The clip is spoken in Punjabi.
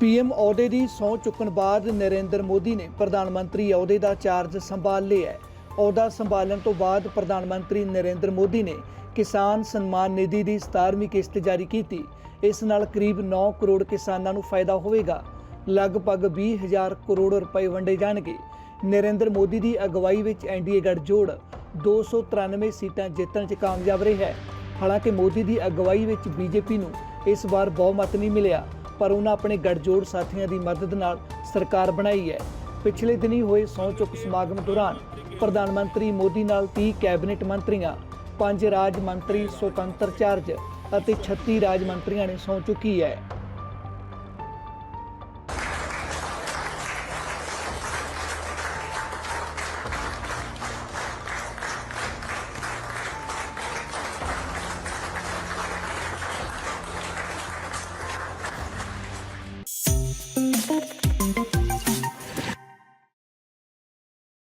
ਪੀਐਮ ਅਹੁਦੇ ਦੀ ਸਹੁੰ ਚੁੱਕਣ ਬਾਅਦ ਨਰਿੰਦਰ ਮੋਦੀ ਨੇ ਪ੍ਰਧਾਨ ਮੰਤਰੀ ਅਹੁਦੇ ਦਾ ਚਾਰਜ ਸੰਭਾਲ ਲਿਆ ਹੈ। ਅਹੁਦਾ ਸੰਭਾਲਣ ਤੋਂ ਬਾਅਦ ਪ੍ਰਧਾਨ ਮੰਤਰੀ ਨਰਿੰਦਰ ਮੋਦੀ ਨੇ ਕਿਸਾਨ ਸਨਮਾਨ ਨਿਧੀ ਦੀ 17ਵੀਂ ਕਿਸ਼ਤ ਜਾਰੀ ਕੀਤੀ। ਇਸ ਨਾਲ ਕਰੀਬ 9 ਕਰੋੜ ਕਿਸਾਨਾਂ ਨੂੰ ਫਾਇਦਾ ਹੋਵੇਗਾ। ਲਗਭਗ 20000 ਕਰੋੜ ਰੁਪਏ ਵੰਡੇ ਜਾਣਗੇ। ਨਰਿੰਦਰ ਮੋਦੀ ਦੀ ਅਗਵਾਈ ਵਿੱਚ ਐਨਡੀਏ ਗੱਠਜੋੜ 293 ਸੀਟਾਂ ਜਿੱਤਣ 'ਚ ਕਾਮਯਾਬ ਰਿਹਾ ਹੈ। ਹਾਲਾਂਕਿ ਮੋਦੀ ਦੀ ਅਗਵਾਈ ਵਿੱਚ ਬੀਜੇਪੀ ਨੂੰ ਇਸ ਵਾਰ ਬਹੁਮਤ ਨਹੀਂ ਮਿਲਿਆ। ਪਰ ਉਹਨਾਂ ਆਪਣੇ ਗੱਠਜੋੜ ਸਾਥੀਆਂ ਦੀ ਮਦਦ ਨਾਲ ਸਰਕਾਰ ਬਣਾਈ ਹੈ। ਪਿਛਲੇ ਦਿਨੀ ਹੋਏ ਸਹੁੰ ਚੁੱਕ ਸਮਾਗਮ ਦੌਰਾਨ ਪ੍ਰਧਾਨ ਮੰਤਰੀ ਮੋਦੀ ਨਾਲ 30 ਕੈਬਨਿਟ ਮੰਤਰੀਆਂ, ਪੰਜ ਰਾਜ ਮੰਤਰੀ, ਸੁਤੰਤਰ ਚਾਰਜ ਅਤੇ 36 ਰਾਜ ਮੰਤਰੀਆਂ ਨੇ ਸਹੁੰ ਚੁੱਕੀ ਹੈ। satisfied.